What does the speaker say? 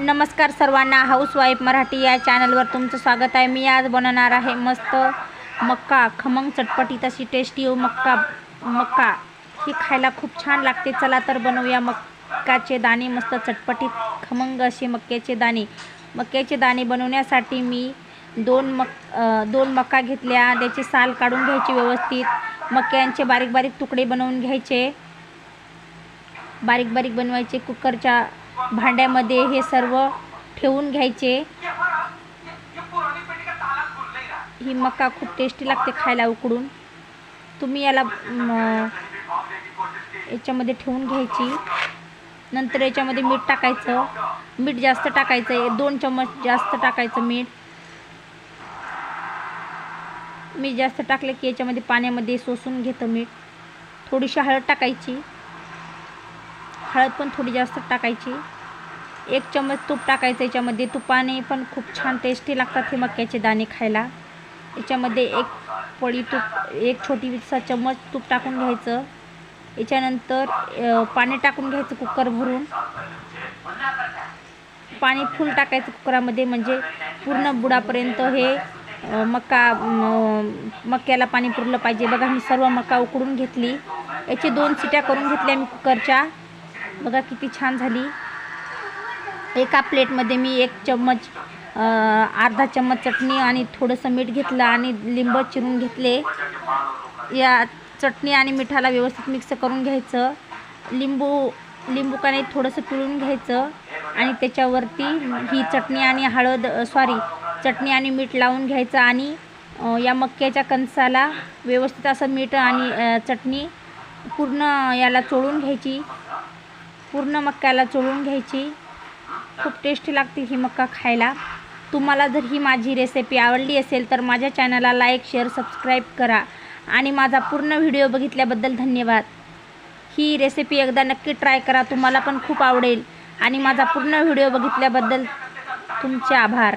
नमस्कार सर्वांना. हाऊसवाईफ मराठी या चॅनलवर तुमचं स्वागत आहे. मी आज बनवणार आहे मस्त मक्का खमंग चटपटीत अशी टेस्टी हो मक्का मक्का. ही खायला खूप छान लागते. चला तर बनवूया मक्काचे दाणे मस्त चटपटीत खमंग असे मक्याचे दाणे. मक्याचे दाणे बनवण्यासाठी मी दोन मक दोन मका घेतल्या. त्याचे साल काढून घ्यायचे व्यवस्थित. मक्यांचे बारीक बारीक तुकडे बनवून घ्यायचे. बारीक बारीक बनवायचे कुकरच्या भांड्यामध्ये हे सर्व ठेवून घ्यायचे. ही मका खूप टेस्टी लागते खायला उकडून. तुम्ही याला याच्यामध्ये ठेवून घ्यायची. नंतर याच्यामध्ये मीठ टाकायचं. मीठ जास्त टाकायचं आहे. दोन चम्मच जास्त टाकायचं मीठ. मीठ जास्त टाकलं की याच्यामध्ये पाण्यामध्ये सोसून घेतं मीठ. थोडीशी हळद टाकायची. हळद पण थोडी जास्त टाकायची. एक चम्मच तूप टाकायचं याच्यामध्ये तुपाने पण खूप छान टेस्टी लागतात हे मक्याचे दाणे खायला. याच्यामध्ये एक पळी तूप एक छोटीसा चम्मच तूप टाकून घ्यायचं. याच्यानंतर पाणी टाकून घ्यायचं कुकर भरून. पाणी फुल टाकायचं कुकरामध्ये म्हणजे पूर्ण बुडापर्यंत हे मका मक्याला पाणी पुरलं पाहिजे. बघा मी सर्व मका उकडून घेतली. याचे दोन सिट्या करून घेतल्या मी कुकरच्या बघा किती छान झाली. एका प्लेटमध्ये मी एक चम्मच अर्धा चम्मच चटणी आणि थोडंसं मीठ घेतलं आणि लिंब चिरून घेतले. या चटणी आणि मिठाला व्यवस्थित मिक्स करून घ्यायचं. लिंबू लिंबू का थोडंसं पिळून घ्यायचं आणि त्याच्यावरती ही चटणी आणि हळद सॉरी चटणी आणि मीठ लावून घ्यायचं आणि या मक्याच्या कणसाला व्यवस्थित असं मीठ आणि चटणी पूर्ण याला चोळून घ्यायची. पूर्ण मक्याला चोळून घ्यायची. खूप टेस्टी लागते ही मक्का खायला. तुम्हाला जर ही माझी रेसिपी आवडली असेल तर माझ्या चॅनलला लाईक शेअर सबस्क्राईब करा. आणि माझा पूर्ण व्हिडिओ बघितल्याबद्दल धन्यवाद. ही रेसिपी एकदा नक्की ट्राय करा तुम्हाला पण खूप आवडेल. आणि माझा पूर्ण व्हिडिओ बघितल्याबद्दल तुमचे आभार.